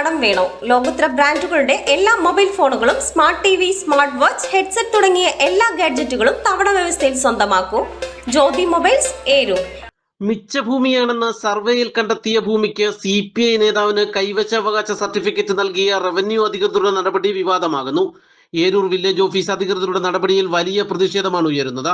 കടം വേണോ? ലോകോത്തര ബ്രാൻഡുകളുടെ എല്ലാ മൊബൈൽ ഫോണുകളും smart T V smart watch headset തുടങ്ങിയ എല്ലാ ഗാഡ്ജറ്റുകളും തവണ വ്യവസ്ഥയിൽ സ്വന്തമാക്കൂ. ജ്യോതി മൊബൈൽസ് ഏരു. മിച്ചഭൂമിയാണെന്ന് സർവേയിൽ കണ്ടെത്തിയ ഭൂമിക്ക് സി പി ഐ നേതാവിന് കൈവശാവകാശ സർട്ടിഫിക്കറ്റ് നൽകിയ റവന്യൂ അധികൃതരുടെ നടപടി വിവാദമാകുന്നു. ഏരൂർ വില്ലേജ് ഓഫീസ് അധികൃതരുടെ നടപടിയിൽ വലിയ പ്രതിഷേധമാണ് ഉയരുന്നത്.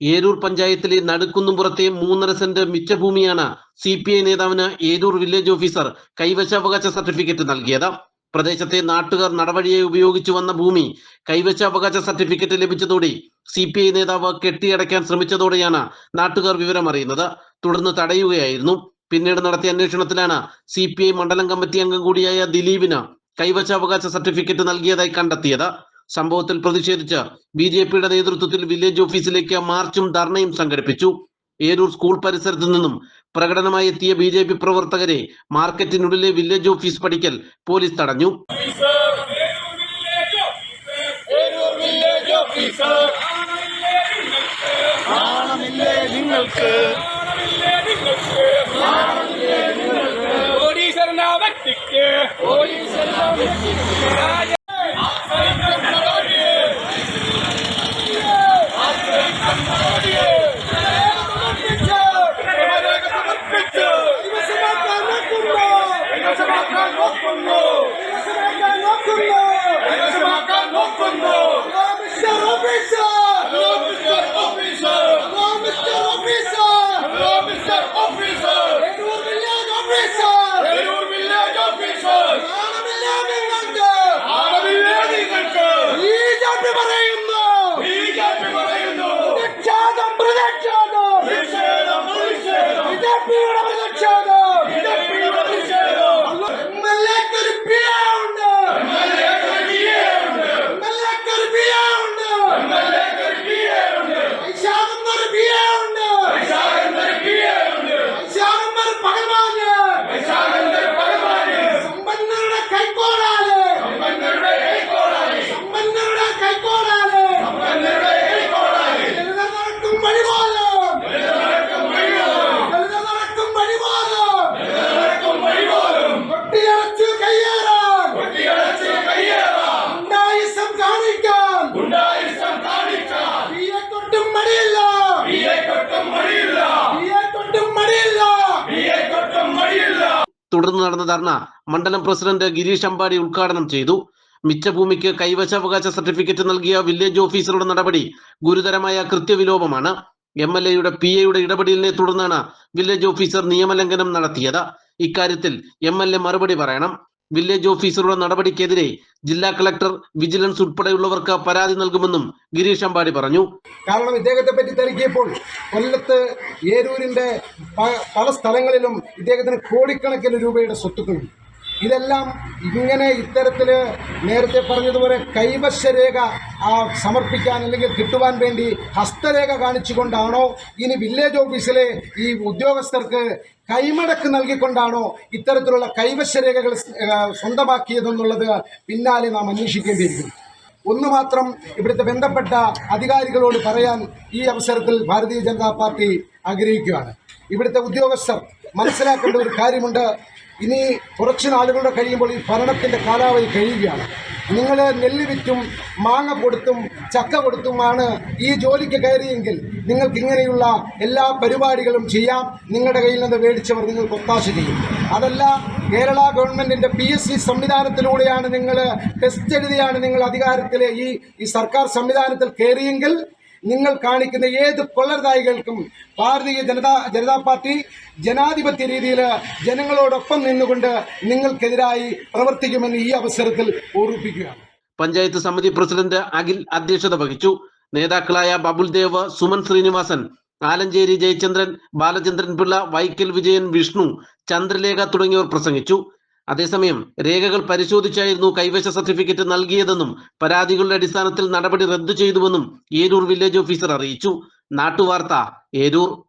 ഏരൂർ പഞ്ചായത്തിലെ നടുക്കുന്നുംപുറത്തെ മൂന്നര സെന്റ് മിച്ചഭൂമിയാണ് സി പി ഐ നേതാവിന് ഏരൂർ വില്ലേജ് ഓഫീസർ കൈവശാവകാശ സർട്ടിഫിക്കറ്റ് നൽകിയത്. പ്രദേശത്തെ നാട്ടുകാർ നടപടിയായി ഉപയോഗിച്ചു വന്ന ഭൂമി കൈവശാവകാശ സർട്ടിഫിക്കറ്റ് ലഭിച്ചതോടെ സി പി ഐ നേതാവ് കെട്ടിയടയ്ക്കാൻ ശ്രമിച്ചതോടെയാണ് നാട്ടുകാർ വിവരം അറിയുന്നത് തുടർന്ന് തടയുകയായിരുന്നു. പിന്നീട് നടത്തിയ അന്വേഷണത്തിലാണ് സി പി ഐ മണ്ഡലം കമ്മിറ്റി അംഗം കൂടിയായ ദിലീപിന് കൈവശാവകാശ സർട്ടിഫിക്കറ്റ് നൽകിയതായി കണ്ടെത്തിയത്. സംഭവത്തിൽ പ്രതിഷേധിച്ച് ബി ജെ പിയുടെ നേതൃത്വത്തിൽ വില്ലേജ് ഓഫീസിലേക്ക് മാർച്ചും ധർണയും സംഘടിപ്പിച്ചു. ഏരൂർ സ്കൂൾ പരിസരത്ത് നിന്നും പ്രകടനമായി എത്തിയ ബി ജെ പി പ്രവർത്തകരെ മാർക്കറ്റിനുള്ളിലെ വില്ലേജ് ഓഫീസ് പഠിക്കൽ പോലീസ് തടഞ്ഞു. നിങ്ങൾക്ക് വ്യക്തിക്ക്. രാജ- സമ്പന്നരുടെ തുടർന്ന് നടന്ന ധർണ മണ്ഡലം പ്രസിഡന്റ് ഗിരീഷ് അമ്പാടി ഉദ്ഘാടനം ചെയ്തു. മിച്ച മിച്ചഭൂമിക്ക് കൈവശാവകാശ സർട്ടിഫിക്കറ്റ് നൽകിയ വില്ലേജ് ഓഫീസറുടെ നടപടി ഗുരുതരമായ കൃത്യവിലോപമാണ്. എം എൽ എയുടെ പി എയുടെ ഇടപെടലിനെ തുടർന്നാണ് വില്ലേജ് ഓഫീസർ നിയമലംഘനം നടത്തിയത്. ഇക്കാര്യത്തിൽ എം എൽ എ മറുപടി പറയണം. വില്ലേജ് ഓഫീസറുടെ നടപടിക്കെതിരെ ജില്ലാ കളക്ടർ വിജിലൻസ് ഉൾപ്പെടെയുള്ളവർക്ക് പരാതി നൽകുമെന്നും ഗിരീഷ് അമ്പാടി പറഞ്ഞു. കാരണം ഇദ്ദേഹത്തെ പറ്റി തിരക്കിയപ്പോൾ കൊല്ലത്ത് ഏരൂരിന്റെ പല സ്ഥലങ്ങളിലും ഇദ്ദേഹത്തിന് കോടിക്കണക്കിന് രൂപയുടെ സ്വത്തുക്കളുണ്ട്. ഇതെല്ലാം ഇങ്ങനെ ഇത്തരത്തിൽ നേരത്തെ പറഞ്ഞതുപോലെ കൈവശരേഖ ആ, സമർപ്പിക്കാൻ അല്ലെങ്കിൽ കിട്ടുവാൻ വേണ്ടി ഹസ്തരേഖ കാണിച്ചുകൊണ്ടാണോ ഇനി വില്ലേജ് ഓഫീസിലെ ഈ ഉദ്യോഗസ്ഥർക്ക് കൈമടക്ക് നൽകിക്കൊണ്ടാണോ ഇത്തരത്തിലുള്ള കൈവശരേഖകൾ സ്വന്തമാക്കിയതെന്നുള്ളത് പിന്നാലെ നാം അന്വേഷിക്കേണ്ടിയിരിക്കുന്നു. ഒന്ന് മാത്രം ഇവിടുത്തെ ബന്ധപ്പെട്ട അധികാരികളോട് പറയാൻ ഈ അവസരത്തിൽ ഭാരതീയ ജനതാ പാർട്ടി ആഗ്രഹിക്കുകയാണ്. ഇവിടുത്തെ ഉദ്യോഗസ്ഥർ മനസ്സിലാക്കേണ്ട ഒരു കാര്യമുണ്ട്. ഇനി കുറച്ച് നാളുകളുടെ കഴിയുമ്പോൾ ഈ ഭരണത്തിന്റെ കാലാവധി കഴിയുകയാണ്. നിങ്ങൾ നെല്ല് വിറ്റും മാങ്ങ കൊടുത്തും ചക്ക കൊടുത്തുമാണ് ഈ ജോലിക്ക് കയറിയെങ്കിൽ നിങ്ങൾക്ക് ഇങ്ങനെയുള്ള എല്ലാ പരിപാടികളും ചെയ്യാം. നിങ്ങളുടെ കയ്യിൽ നിന്ന് മേടിച്ചവർ നിങ്ങൾക്ക് ഒത്താശ ചെയ്യും. അതല്ല കേരള ഗവൺമെന്റിന്റെ പി എസ് സി സംവിധാനത്തിലൂടെയാണ് നിങ്ങൾ ടെസ്റ്റ് എഴുതിയാണ് നിങ്ങൾ അധികാരത്തിലെ ഈ ഈ സർക്കാർ സംവിധാനത്തിൽ കയറിയെങ്കിൽ നിങ്ങൾ കാണിക്കുന്ന ഏത് കൊള്ളർദായികൾക്കും ഭാരതീയ ജനതാ ജനതാ പാർട്ടി ജനാധിപത്യ രീതിയിൽ ജനങ്ങളോടൊപ്പം നിന്നുകൊണ്ട് നിങ്ങൾക്കെതിരായി പ്രവർത്തിക്കുമെന്ന് ഈ അവസരത്തിൽ ഓർമ്മിപ്പിക്കുകയാണ്. പഞ്ചായത്ത് സമിതി പ്രസിഡന്റ് അഖിൽ അധ്യക്ഷത വഹിച്ചു. നേതാക്കളായ ബബുൽ ദേവ് സുമൻ ശ്രീനിവാസൻ ആലഞ്ചേരി ജയചന്ദ്രൻ ബാലചന്ദ്രൻ പിള്ള വൈക്കൽ വിജയൻ വിഷ്ണു ചന്ദ്രലേഖ തുടങ്ങിയവർ പ്രസംഗിച്ചു. അതേസമയം രേഖകൾ പരിശോധിച്ചായിരുന്നു കൈവശ സർട്ടിഫിക്കറ്റ് നൽകിയതെന്നും പരാതികളുടെ അടിസ്ഥാനത്തിൽ നടപടി റദ്ദു ചെയ്തുവെന്നും ഏരൂർ വില്ലേജ് ഓഫീസർ അറിയിച്ചു. നാട്ടുവാർത്ത ഏരൂർ.